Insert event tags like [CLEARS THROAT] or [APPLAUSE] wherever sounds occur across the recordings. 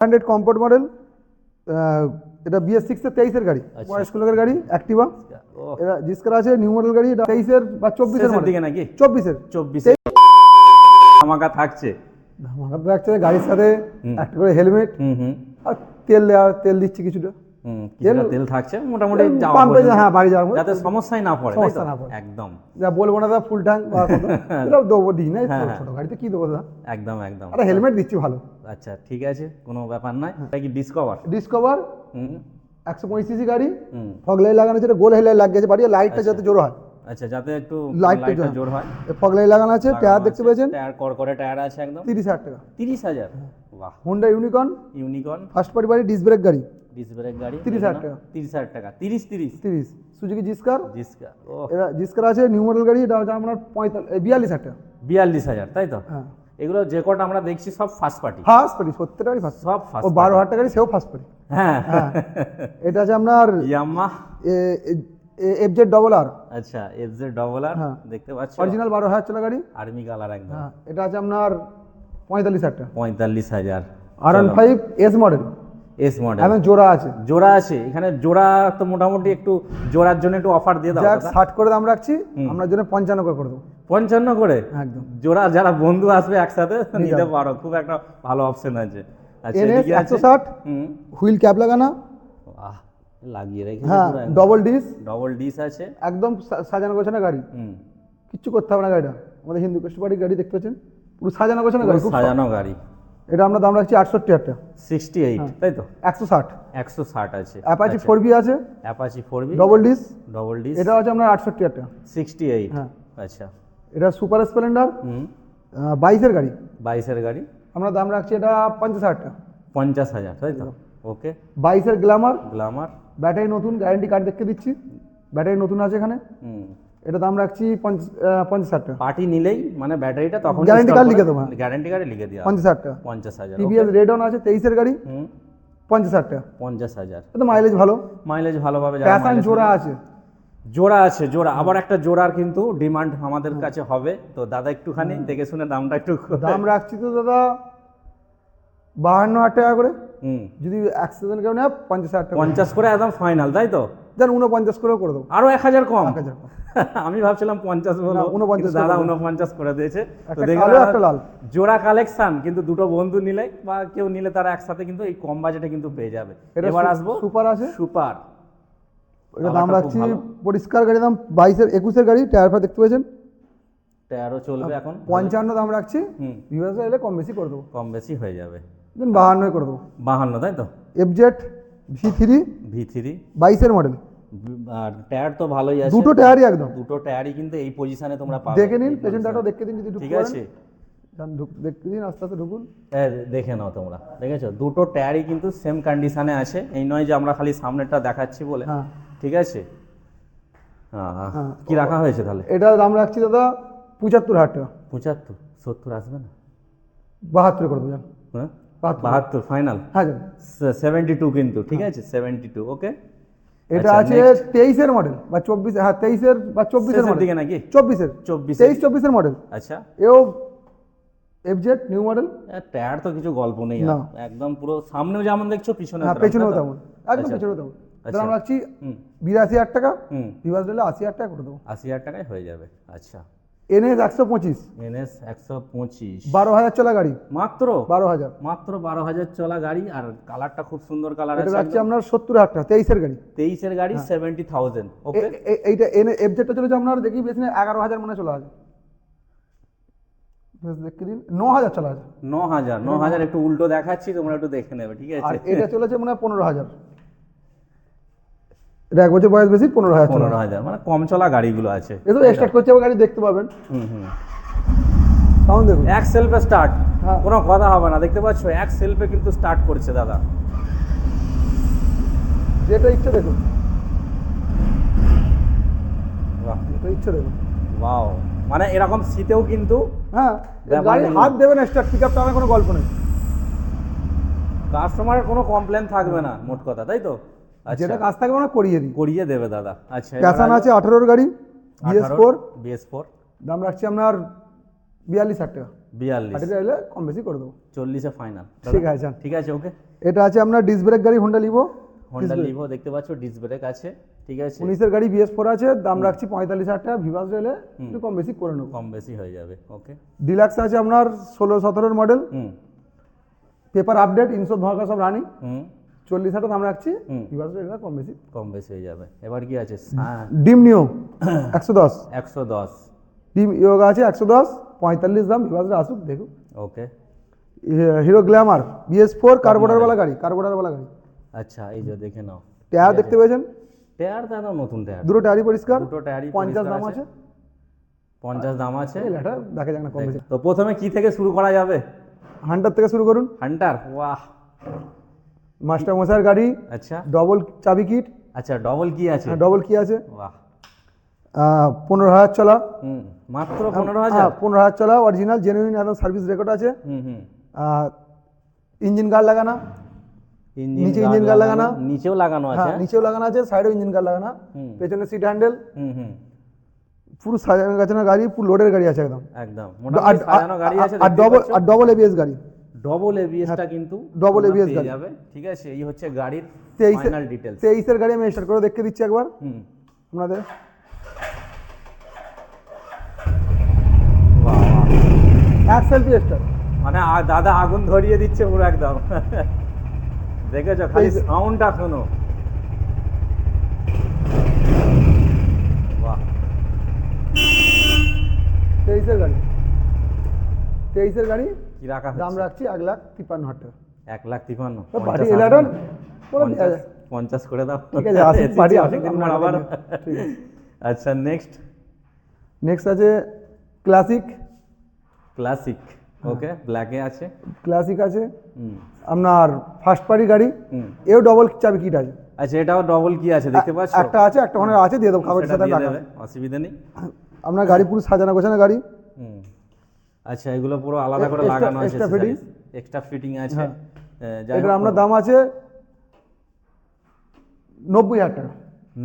Hundred comfort model এটা BS six এর তেইশের গাড়ি আচ্ছা। বয়স্ক লোকের গাড়ি অ্যাক্টিভা এটা জিস্কার আছে নিউ মডেল গাড়ি এটা তেইশের বা চব্বিশের দিকে নাকি? চব্বিশের। চব্বিশে ধামাকা থাকছে। ধামাকা থাকছে গাড়ির সাথে একটা করে হেলমেট আর তেল দেওয়া তেল দিচ্ছে কিছুটা। কিছুটা তেল থাকছে মোটামুটি পাম্পে হ্যাঁ বাড়ি যাওয়ার যাতে সমস্যাই না পড়ে সমস্যা না পড়ে। একদম। যা বলব না দাদা ফুল ট্যাঙ্ক বা কত [LAUGHS] দেবো দিই না হ্যাঁ, ছোট হ্যাঁ। গাড়িতে কি দেবো দাদা? একদম একদম। একটা হেলমেট দিচ্ছি ভালো। আচ্ছা ঠিক আছে কোনো ব্যাপার নয়। এটা কি ডিসকভার ডিসকভার হুম। একশো পঁচিশ সিসি গাড়ি হুম। ফগ লাইট লাগানো আছে গোল হেডলাইট লাগিয়েছে বাড়ি লাইটটা যাতে জোর হয়। আচ্ছা যাতে একটু লাইটটা জোর- জোর হয়। ফগ লাইট লাগানো আছে টায়ার দেখতে পেয়েছেন? টায়ার করকরে টায়ার আছে একদম। তিরিশ হাজার টাকা। তিরিশ হাজার? বাহ। Honda Unicorn Unicorn first party বাড়ি ডিস ব্রেক গাড়ি। ডিস ব্রেক গাড়ি 30,000 টাকা। তিরিশ হাজার টাকা তিরিশ তিরিশ। তিরিশ। Suzuki Gixxer? জিসকা ও। এটা জিস্কার আছে নিউ মডেল গাড়ি এটা হচ্ছে আপনার পঁয়তাল্লিশ বিয়াল্লিশ হাজার টাকা। বিয়াল্লিশ হাজার তাই তো? হ্যাঁ। এগুলো যে কটা আমরা দেখছি সব ফার্স্ট পার্টি ফার্স্ট পার্টি সত্তর টাকারই ফার্স্ট সব ফার্স্ট বারো হাজার টাকারই সেও ফার্স্ট পার্টি হ্যাঁ। এটা আছে আপনার ইয়ামা। এফ জেড ডবল আর আচ্ছা এফ জেড ডবল আর হ্যাঁ। দেখতে পাচ্ছ? অরিজিনাল বারো হাজার চলা গাড়ি। আর্মি কালার একদম। হ্যাঁ এটা আছে আপনার পঁয়তাল্লিশ হাজার টাকা। পঁয়তাল্লিশ হাজার। R one five S model S model এবং জোড়া আছে। জোড়া আছে। এখানে জোড়া তো মোটামুটি একটু জোড়ার জন্য একটু অফার দিয়ে দাও যাক ষাট করে দাম রাখছি। আপনার জন্য পঞ্চান্ন করে করে দেবো পঞ্চান্ন করে? একদম। জোড়া যারা বন্ধু আসবে একসাথে নিতে পারো। খুব একটা ভালো অপশন আছে। আচ্ছা একশো ষাট হুইল ক্যাপ লাগানো। আহ লাগিয়ে রেখেছে হ্যাঁ ডবল ডিস ডবল ডিস আছে। একদম সাজানো গোছানো গাড়ি। হুম। কিচ্ছু করতে হবে না গাড়িটা। আমাদের হিন্দু বাড়ির গাড়ি দেখতে পাচ্ছেন? পুরো সাজানো গোছানো গাড়ি সাজানো গাড়ি। এটা আমরা দাম রাখছি আটষট্টি হাজার সিক্সটি এইট তাই তো? একশো ষাট। একশো ষাট আছে। অ্যাপাচি ফোর বি আছে? Apache four V double disc double disc এটা হচ্ছে আপনার আটষট্টি হাজার সিক্সটি এইট হ্যাঁ। আচ্ছা। এটা সুপার স্প্লেন্ডার হুম। বাইশের গাড়ি। বাইশের গাড়ি? আমরা দাম রাখছি এটা পঞ্চাশ হাজার পঞ্চাশ হাজার তাই তো? ওকে বাইশের গ্ল্যামার গ্লামার ব্যাটারি নতুন গ্যারান্টি কার্ড দেখতে দিচ্ছি। ব্যাটারি নতুন আছে এখানে। হুম। এটা দাম রাখছি পঞ্চাশ হাজার টাকা। পার্টি নিলেই মানে ব্যাটারিটা তখন Guarantee card লিখে দেবো। গ্যারান্টি কার্ডে লিখে দেওয়া পঞ্চাশ হাজার টাকা। পঞ্চাশ হাজার টিভিএস রেড অন আছে তেইশের গাড়ি। হুম। পঞ্চাশ হাজার টাকা। পঞ্চাশ হাজার। এটা মাইলেজ ভালো। মাইলেজ ভালোভাবে প্যাশন জোড়া আছে। জোড়া আছে জোড়া। আবার একটা জোড়ার কিন্তু ডিমান্ড আমাদের কাছে হবে। তো দাদা একটুখানি দেখে শুনে দামটা একটু দাম রাখছি তো দাদা বাহান্ন হাজার টাকা করে। হুম। যদি অ্যাক্সিডেন্ট কেউ নেয় পঞ্চাশ হাজার টাকা। পঞ্চাশ করে একদম ফাইনাল তাই তো? দেন উনপঞ্চাশ করেও করে দেবো। আরও এক হাজার কম। [LAUGHS] আমি ভাবছিলাম পঞ্চাশ বলব ঊনপঞ্চাশ কিন্তু দাদা উনপঞ্চাশ করে দিয়েছে। তো। জোড়া কালেকশন কিন্তু দুটো বন্ধু নিলে বা কেউ নিলে তারা একসাথে কিন্তু এই কম বাজেটে কিন্তু পেয়ে যাবে। এবার আসব সুপার আছে? সুপার। এটা দাম রাখছি পরিষ্কার গাড়ি দাম বাইশের একুশের গাড়ি টায়ার ফার দেখতে পেয়েছেন? তেরো চলবে এখন। পঞ্চান্ন দাম রাখছি। এলে কম বেশি করে দেবো। কম বেশি হয়ে যাবে। দেন বাহান্নই করে দেবো। বাহান্ন তাই তো? FZ V three V three বাইশের মডেল আর টায়ার তো ভালোই আছে। দুটো টায়ারই একদম। দুটো টায়ারই কিন্তু এই পজিশনে তোমরা পাবে। দেখে নিন পেছন টাটাও দেখতে দিন যদি ঠিক আছে? ঢুক- দেখতে দিন আস্তে আস্তে ঢুকুন। হ্যাঁ, দেখে নাও তোমরা। দেখেছ? দুটো টায়ারই কিন্তু সেম কন্ডিশনে আছে। এই নয় যে আমরা খালি সামনেরটা দেখাচ্ছি বলে। হ্যাঁ। ঠিক আছে? হ্যাঁ হ্যাঁ। কি রাখা হয়েছে তাহলে? এটা দাম রাখছি দাদা পঁচাত্তর হাজার টাকা। পঁচাত্তর? সত্তর আসবে না? বাহাত্তর করে দেবো যান হ্যাঁ? বাহাত্তর ফাইনাল হ্যাঁ সেভেন্টি টু কিন্তু ঠিক আছে? সেভেন্টি টু ওকে এটা আচ্ছা, আছে তেইশের মডেল বা চব্বিশ হ্যাঁ তেইশের বা চব্বিশের মডেল দিকে নাকি? চব্বিশের। চব্বিশ তেইশ চব্বিশের মডেল আচ্ছা। এও এফজেড নিউ মডেল টায়ার তো কিছু গল্প নেই। একদম পুরো সামনেও যেমন দেখছ পিছনে হ্যাঁ পেছনেও তেমন। একদম আচ্ছা। পেছনেও তেমন। আচ্ছা। দাম রাখছি বিরাশি হাজার টাকা। হুম। বিভাস দিলে আশি হাজার টাকা করে দেবো। আশি হাজার টাকায় হয়ে যাবে। আচ্ছা। এনএস একশো পঁচিশ। এনএস একশো পঁচিশ। বারো হাজার চলা গাড়ি। মাত্র? বারো হাজার। মাত্র বারো হাজার চলা গাড়ি আর কালারটা খুব সুন্দর কালার এটা রাখছি আপনার সত্তর হাজার টাকা তেইশের গাড়ি। তেইশের গাড়ি সেভেন্টি থাউজেন্ড ওকে এইটা এনে এফজেডটা চলেছে আপনার দেখি বেশি এগারো হাজার মনে চলা আছে। দিন। ন হাজার চলা আছে। ন হাজার ন হাজার একটু উল্টো দেখাচ্ছি তোমরা একটু দেখে নেবে ঠিক আছে? এটা চলেছে মনে হয় পনেরো হাজার। এটা এক বছর বয়স বেশি পনেরো হাজার পনেরো হাজার মানে কম চলা গাড়িগুলো আছে। এ তো স্টার্ট করছে আবার গাড়ি দেখতে পাবেন। হুম হুম। সাউন্ড দেখুন। এক সেলফে স্টার্ট হ্যাঁ। কোনো কথা হবে না দেখতে পাচ্ছ? এক সেলফে কিন্তু স্টার্ট করছে দাদা। যেটা ইচ্ছে দেখুন। বাহ। যেটা ইচ্ছে দেখুন। ওয়াও মানে এরকম শীতেও কিন্তু হ্যাঁ গাড়ি। হাত দেবেন স্টার্ট পিক আপ টানার কোনো গল্প নেই। কাস্টমারের কোনো কমপ্লেন থাকবে না মোট কথা তাই তো? যেটা কাজ থাকবে না করিয়ে দিই। করিয়ে দেবে দাদা। আচ্ছা প্যাশন আছে আঠারোর গাড়ি বিএস ফোর। BS four. দাম রাখছি আপনার বিয়াল্লিশ হাজার টাকা। বিয়াল্লিশ। হাটিটা এলে কম বেশি করে দেবো। চল্লিশে ফাইনাল ঠিক আছে ঠিক আছে ওকে এটা আছে আপনার ডিস ব্রেক গাড়ি হোন্ডা লিভো হন্ডা লিভো দেখতে পাচ্ছ ডিস ব্রেক আছে ঠিক আছে। উনিশের গাড়ি বিএস ফোর আছে দাম রাখছি পঁয়তাল্লিশ হাজার টাকা। ভিভাস রেলে একটু কম বেশি করে নেব। কম বেশি হয়ে যাবে ওকে ডিলাক্স আছে আপনার ষোলো সতেরোর মডেল পেপার আপডেট ইনশোর ধোঁয়া সব রানিং চল্লিশ হাজার দাম রাখছি। ভিভাস কম বেশি। কম বেশি হয়ে যাবে। এবার কি আছে? ডিম নিও [CLEARS THROAT] একশো দশ। একশো দশ। ডিম ইয়োগা আছে একশো দশ পঁয়তাল্লিশ দাম ভিভাস আসুক দেখুন okay. Hero Glamour BS four কার্বোটারওয়ালা গাড়ি কার্বোটারওয়ালা গাড়ি আচ্ছা এই যে দেখে নাও। টায়ার দেখতে পেয়েছেন? টায়ার একদম নতুন টায়ার। দুটো টায়ারই পরিষ্কার দুটো টায়ারই পঞ্চাশ দাম আছে। পঞ্চাশ দাম আছে। এই লেটা দেখা যাক না কম তো প্রথমে কি থেকে শুরু করা যাবে? হান্টার থেকে শুরু করুন। হান্টার? বাহ মাস্টার মশাইয়ের গাড়ি আচ্ছা। ডবল চাবি কিট আচ্ছা ডবল কি আছে? ডবল কি আছে। বাহ। পনেরো হাজার চলা। মাত্র পনেরো হাজার? হ্যাঁ, পনেরো হাজার চলা অরিজিনাল জেনুইন একদম সার্ভিস রেকর্ড আছে। ইঞ্জিন গার্ড লাগানো নিচে engine guard লাগানো। নিচেও লাগানো আছে? হ্যাঁ নিচেও লাগানো আছে সাইডেও ইঞ্জিন গার্ড লাগানো। পেছনে সিট হ্যান্ডেল পুরো সাজানো গাছানো গাড়ি পুরো লোডের গাড়ি আছে একদম। একদম। আর ডবল আর ডবল এবিএস গাড়ি। ডবল এবিএসটা কিন্তু double তোমরা ABS পেয়ে গাড়ি। যাবে ঠিক আছে? এই হচ্ছে গাড়ির ফাইনাল ডিটেলস তেইশের গাড়ি আমি স্টার্ট করে দেখতে দিচ্ছি একবার। হুম। আপনাদের। এক সেলফি স্টার্ট মানে দাদা আগুন ধরিয়ে দিচ্ছে পুরো একদম। দেখেছ? খালি সাউন্ডটা শোনো। বাহ। তেইশের গাড়ি। তেইশের গাড়ি কি রাখা দাম রাখছি এক লাখ তিপ্পান্ন হাজার টাকা। এক লাখ তিপান্ন তো পঞ্চাশ বাড়ি পঞ্চাশ করে দাও। ঠিক আছে, আসুন, বাড়ি আসুন, অনেকদিন আবার। আচ্ছা নেক্সট নেক্সট আছে ক্লাসিক ক্লাসিক ওকে ব্ল্যাকে আছে। ক্লাসিক আছে। আপনার ফার্স্ট পার্টি গাড়ি এও ডবল চাবি কিট আছে। আচ্ছা এটাও ডবল কি আছে দেখতে পাচ্ছ? একটা আছে একটা ওখানে আছে দিয়ে দেবো সেটা সাথে অসুবিধা নেই। আপনার গাড়ি পুরো সাজানো গোছানো গাড়ি। হুম। আচ্ছা এগুলো পুরো আলাদা করে লাগানো আছে extra fitting? এক্সট্রা ফিটিং আছে। হ্যাঁ। এটার হোক, দাম আছে নব্বই হাজার টাকা।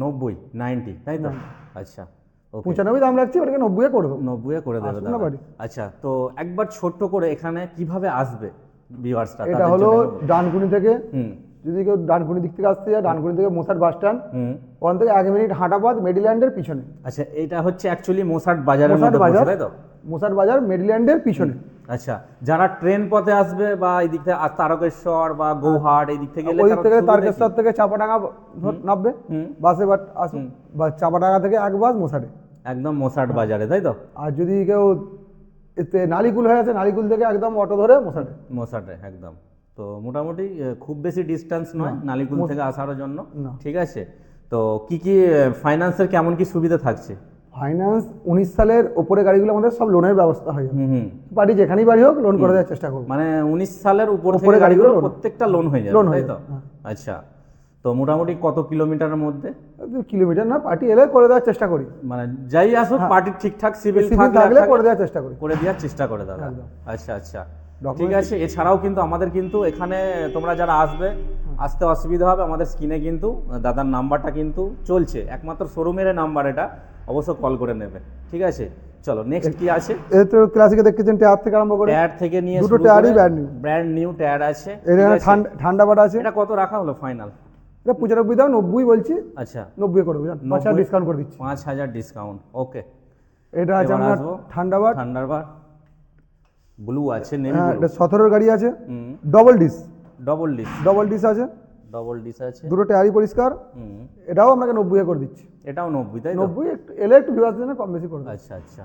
নব্বই নাইনটি তাই তো? আচ্ছা পঁচানব্বই দাম রাখছি ওটাকে নব্বই করে দেবো। নব্বই করে দেবে। আচ্ছা তো একবার ছোট্ট করে এখানে কীভাবে আসবে ভিউয়ার্সটা এটা হলো ডানকুনি থেকে। হুম। যদি কেউ ডানকুনি দিক থেকে আসতে যায় ডানকুনি থেকে মোসার বাস স্ট্যান্ড। ওখান থেকে এক মিনিট হাঁটাবাদ মেডিল্যান্ডের পিছনে। আচ্ছা এটা হচ্ছে অ্যাকচুয়ালি মোসাট বাজারের মধ্যে তাই তো? মোসার বাজার মেডিল্যান্ডের পিছনে আচ্ছা। যারা ট্রেন পথে আসবে বা এই দিক থেকে তারকেশ্বর বা গৌহাট এই দিক থেকে ওই দিক থেকে তারকেশ্বর থেকে চাপাডাঙ্গা নামবে। বাসে বাট আসুন বা চাপাডাঙ্গা থেকে এক বাস মোসারে একদম মোসাট বাজারে তাই তো? আর যদি কেউ এতে নালিকুল হয়ে আছে নালিকুল থেকে একদম অটো ধরে মোসারে মোসাটে একদম। তো মোটামুটি খুব বেশি ডিস্টেন্স নয় নালিকুল থেকে আসার জন্য। ঠিক আছে? তো কি কি ফাইন্যান্সের কেমন কি সুবিধা থাকছে? ফাইন্যান্স উনিশ সালের ওপরে গাড়িগুলো আমাদের সব লোনের ব্যবস্থা হয়ে বাড়ি যেখানেই বাড়ি হোক লোন করে দেওয়ার চেষ্টা করব। মানে উনিশ সালের উপর উপরে গাড়িগুলো প্রত্যেকটা লোন হয়ে যাবে Loan হয়ে তো? হ্যাঁ। আচ্ছা তো মোটামুটি কত কিলোমিটারের মধ্যে? কিলোমিটার না পার্টি এলে করে দেওয়ার চেষ্টা করি। মানে যাই আসুক পার্টি ঠিকঠাক সিভিল থাকলে করে দেওয়ার চেষ্টা করি। করে দেওয়ার চেষ্টা করে দাদা। আচ্ছা আচ্ছা। ঠিক আছে এছাড়াও কিন্তু আমাদের কিন্তু এখানে তোমরা যারা আসবে আসতে অসুবিধা হবে আমাদের স্ক্রিনে কিন্তু দাদার নাম্বারটা কিন্তু চলছে। একমাত্র শোরুমের নাম্বার এটা অবশ্য কল করে নেবে। ঠিক আছে? চলো নেক্সট কি আছে? তো ক্লাসিকে দেখতেছেন টায়ার থেকে আরম্ভ করে টায়ার থেকে নিয়ে দুটো টায়ারই brand new। Brand new tyre আছে। এখানে? ঠান্ডা ঠান্ডা বাট আছে। এটা কত রাখা হলো ফাইনাল এটা পঁচানব্বই দাম নব্বই বলছি। আচ্ছা। নব্বই করে দেবেন পাঁচ হাজার ডিসকাউন্ট করে দিচ্ছি। পাঁচ হাজার ডিসকাউন্ট ওকে এটা আছে এবার আপনার আসব। ঠান্ডা বাট। ব্লু আছে নেভি হ্যাঁ এটা সতেরোর গাড়ি আছে double disc double disc double disc আছে। ডবল ডিস আছে। দুটো টায়ারই পরিষ্কার। হুম। এটাও আপনাকে নব্বই করে দিচ্ছি। এটাও নব্বই তাই নব্বই একটু এলে একটু বিভাগ জন্য কম বেশি করে আচ্ছা আচ্ছা।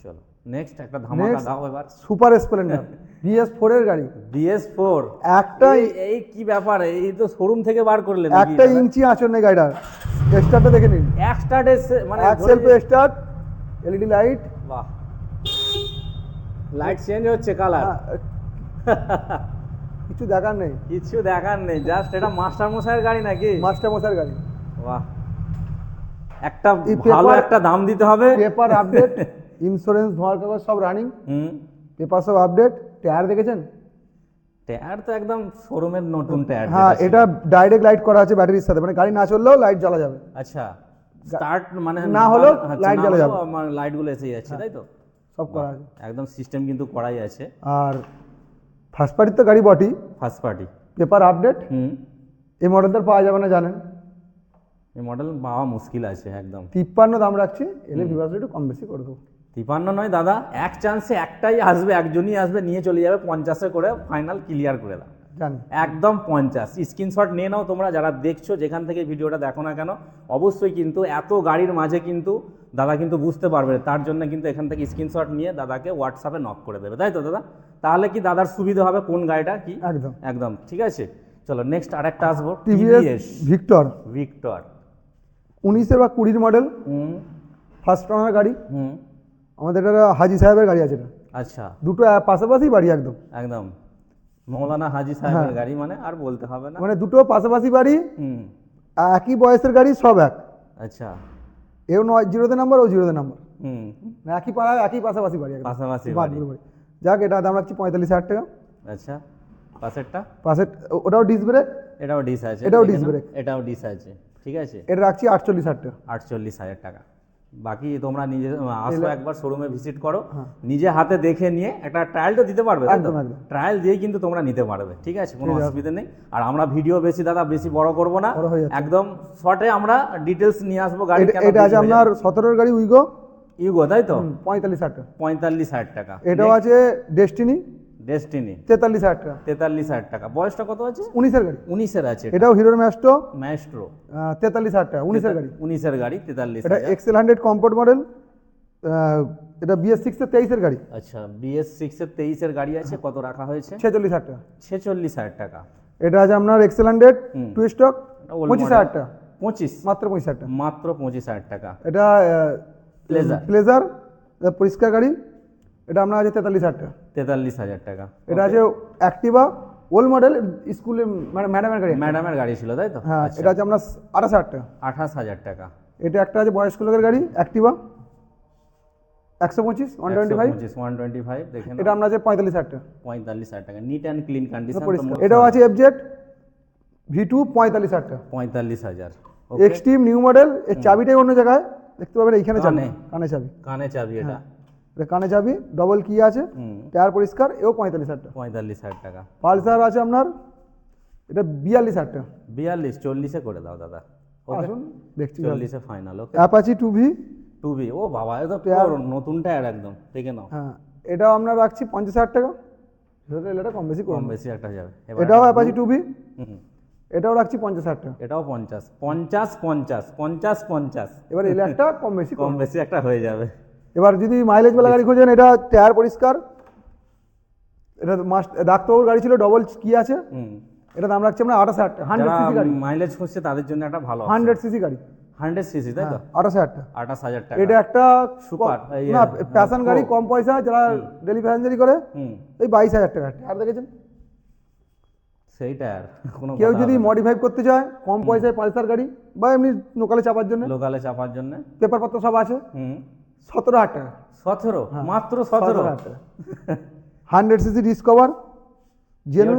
চলো নেক্সট একটা ধামাকা. দাও এবার। সুপার স্প্লেন্ডার বিএস ফোরের গাড়ি। বিএস ফোর একটা এই কি ব্যাপার? এই তো শোরুম থেকে বার করলেন একটা ইঞ্চি আঁচড় নেই গাড়িটার। স্টার্টটা দেখে নিন। এক স্টার্টে মানে এক সেলফে start LED light light change হচ্ছে কালার কিছু দেখার নেই। কিছু দেখার নেই জাস্ট এটা মাস্টার মশাইয়ের গাড়ি নাকি? মাস্টার মশার গাড়ি। বাহ। একটা ভালো একটা দাম দিতে হবে। পেপার আপডেট ইন্স্যুরেন্স ধোয়ার কাগজ সব রানিং হুম। পেপার সব আপডেট টায়ার দেখেছেন? টায়ার তো একদম শোরুমের নতুন টায়ার হ্যাঁ এটা ডাইরেক্ট লাইট করা আছে ব্যাটারির সাথে। মানে গাড়ি না চললেও লাইট জ্বালা যাবে। আচ্ছা স্টার্ট মানে না হলেও লাইট জ্বলে যাবে। আমার লাইটগুলো এসে যাচ্ছে তাই তো? সব করা আছে। একদম সিস্টেম কিন্তু করাই আছে। আর ফার্স্ট পার্টি তো গাড়ি বটি ফার্স্ট পার্টি পেপার আপডেট হুম। এই মডেলটার পাওয়া যাবে না জানেন? এই মডেল পাওয়া মুশকিল আছে একদম। তিপ্পান্ন দাম রাখছি এলে ভিভাস একটু কম বেশি করে দেবো। তিপান্ন নয় দাদা এক চান্সে একটাই আসবে একজনই আসবে নিয়ে চলে যাবে পঞ্চাশে করে ফাইনাল ক্লিয়ার করে দাও। জানি। একদম পঞ্চাশ। স্ক্রিনশট নিয়ে নাও তোমরা যারা দেখছ যেখান থেকে ভিডিওটা দেখো না কেন অবশ্যই কিন্তু এত গাড়ির মাঝে কিন্তু দাদা কিন্তু বুঝতে পারবে। তার জন্য কিন্তু এখান থেকে স্ক্রিনশট নিয়ে দাদাকে হোয়াটসঅ্যাপে নক করে দেবে। তাই তো দাদা? তাহলে কি দাদার সুবিধা হবে? কোন গাড়িটা? কি? একদম। একদম। ঠিক আছে? চলো নেক্সট আরেকটা আসব। TVS Victor. ভিক্টর। উনিশের বা কুড়ির মডেল হুম। ফার্স্ট ওনার গাড়ি। হুম। আমাদের হাজি সাহেবের গাড়ি আছে আচ্ছা। দুটো পাশাপাশি বাড়ি একদম। একদম। মৌলানা হাজি সাহেবের গাড়ি মানে আর বলতে হবে না। মানে দুটো পাশাপাশি বাড়ি একই বয়সের গাড়ি সব এক। আচ্ছা। এও নয় জিরোতে নাম্বার ও জিরোতে নাম্বার। হুম। একই পাড়া একই পাশাপাশি বাড়ি পাশাপাশি বাড়ি। যাক এটা দাম রাখছি পঁয়তাল্লিশ হাজার টাকা। আচ্ছা। পাশেরটা? পাশে ওটাও ডিস ব্রেক? এটাও ডিস আছে। এটাও নাও। brake। এটাও ডিস আছে। ঠিক আছে? এটা রাখছি আটচল্লিশ হাজার টাকা। আটচল্লিশ হাজার টাকা। বাকি তোমরা নিজে আসো একবার শোরুমে ভিজিট করো। হ্যাঁ। নিজে হাতে দেখে নিয়ে একটা ট্রায়াল তো দিতে পারবে। ট্রায়াল দিয়ে কিন্তু তোমরা নিতে পারবে ঠিক আছে? কোনো অসুবিধা নেই। আর আমরা ভিডিও বেশি দাদা বেশি বড় করব না। একদম শর্টে আমরা ডিটেলস নিয়ে আসব গাড়ি এটা- আছে আপনার সতেরোর গাড়ি উইগো ইউগো তাই তো? পঁয়তাল্লিশ হাজার টাকা। পঁয়তাল্লিশ হাজার টাকা। এটাও আছে ডেস্টিনি ডেস্টিনি তেতাল্লিশ হাজার টাকা। তেতাল্লিশ হাজার টাকা। বয়সটা কত আছে? উনিশের গাড়ি। উনিশের আছে এটাও হিরোর ম্যাস্টো? ম্যাস্ট্রো। তেতাল্লিশ হাজার টাকা উনিশের গাড়ি। উনিশের গাড়ি তেতাল্লিশ এটা এক্সেল হান্ড্রেড কম্পোর্ট মডেল এটা বিএস সিক্সের তেইশের গাড়ি। আচ্ছা বিএস সিক্সের তেইশের গাড়ি আছে কত রাখা হয়েছে? ছেচল্লিশ হাজার টাকা। ছেচল্লিশ হাজার টাকা। এটা আছে আপনার এক্সেল হান্ড্রেড। টু স্টক পঁচিশ হাজার টাকা। পঁচিশ। মাত্র পঁচিশ হাজার টাকা। মাত্র পঁচিশ হাজার টাকা। এটা Pleasure। প্লেজার পরিষ্কার গাড়ি। এটা আপনার আছে তেতাল্লিশ হাজার টাকা। তেতাল্লিশ হাজার টাকা। এটা আছে অ্যাক্টিভা ওল্ড মডেল স্কুলে ম্যাডামের গাড়ি। ম্যাডামের গাড়ি ছিল তাই তো? হ্যাঁ এটা আছে আপনার আঠাশ হাজার টাকা। আঠাশ হাজার টাকা। এটা একটা আছে বয়স্ক লোকের গাড়ি অ্যাক্টিভা একশো পঁচিশ ওয়ান টোয়েন্টি ফাইভ পঁচিশ ওয়ান টোয়েন্টি ফাইভ দেখেন এটা আপনার আছে পঁয়তাল্লিশ হাজার টাকা। পঁয়তাল্লিশ হাজার টাকা। নিট অ্যান্ড ক্লিন কন্ডিশন এটাও আছে এফজেড ভি টু পঁয়তাল্লিশ হাজার টাকা। পঁয়তাল্লিশ হাজার। এক্সট্রিম নিউ মডেল এর চাবিটাই অন্য জায়গায়। দেখতে পাবেন এইখানে চাবি কানে। চাবি। কানে চাবি এটা। এটা কানে যাবি ডবল কি আছে। টায়ার পরিষ্কার এও পঁয়তাল্লিশ হাজার টাকা। পঁয়তাল্লিশ হাজার টাকা। পালসার আছে আপনার? এটা বিয়াল্লিশ হাজার টাকা। বিয়াল্লিশ চল্লিশে করে দাও দাদা। আসুন দেখছি। চল্লিশে final okay Apache two V two V ও বাবা এটা নতুন টায়ার একদম দেখে নাও। হ্যাঁ এটাও আমরা রাখছি পঞ্চাশ হাজার টাকা। এটা কম বেশি কম বেশি একটা যাবে। এটাও অ্যাপাচি টু ভি হুম, এটাও রাখছি পঞ্চাশ হাজার টাকা। এটাও পঞ্চাশ পঞ্চাশ পঞ্চাশ পঞ্চাশ পঞ্চাশ। এবার এলে একটা কম বেশি কম বেশি একটা হয়ে যাবে। এবার যদি মাইলেজ বেলা গাড়ি খোঁজেন এটা টায়ার পরিষ্কার। এটা মাস্ট ডাক্তারবাবুর গাড়ি ছিল ডবল কি আছে? এটা দাম রাখছি আমরা আঠাশ হাজার টাকা হান্ড্রেড সিসি গাড়ি। মাইলেজ খুঁজছে তাদের জন্য একটা ভালো হান্ড্রেড সিসি গাড়ি। হান্ড্রেড সিসি তাই তো? আঠাশ হাজার টাকা। আঠাশ হাজার টাকা। এটা একটা সুপার না হ্যাঁ, প্যাশন গাড়ি কম পয়সা যারা ডেলি প্যাসেঞ্জারি করে হুম। এই বাইশ হাজার টাকা। টায়ার দেখেছেন? সেই টায়ার কোনো কেউ যদি মডিফাই করতে চায় কম পয়সায় পালসার গাড়ি বা এমনি লোকালে চাপার জন্য লোকালে চাপার জন্য। পেপারপত্র সব আছে। হুম। সতেরো হাজার টাকা সতেরো মাত্র সতেরো? হান্ড্রেড সিসি ডিসকভার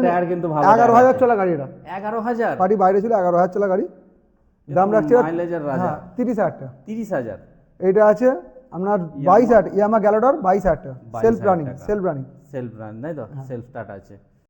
টায়ার কিন্তু ভালো এগারো হাজার চলা গাড়ি এটা। এগারো হাজার? বাড়ি বাইরে ছিল এগারো হাজার চলা গাড়ি। দাম রাখছে হ্যাঁ তিরিশ হাজার টাকা তিরিশ হাজার? এইটা আছে আপনার বাইশ হাজার ইয়ামা গ্যালোডর বাইশ হাজার টাকা। Self running self running self run তাই তো? সেলফ স্টার্ট আছে।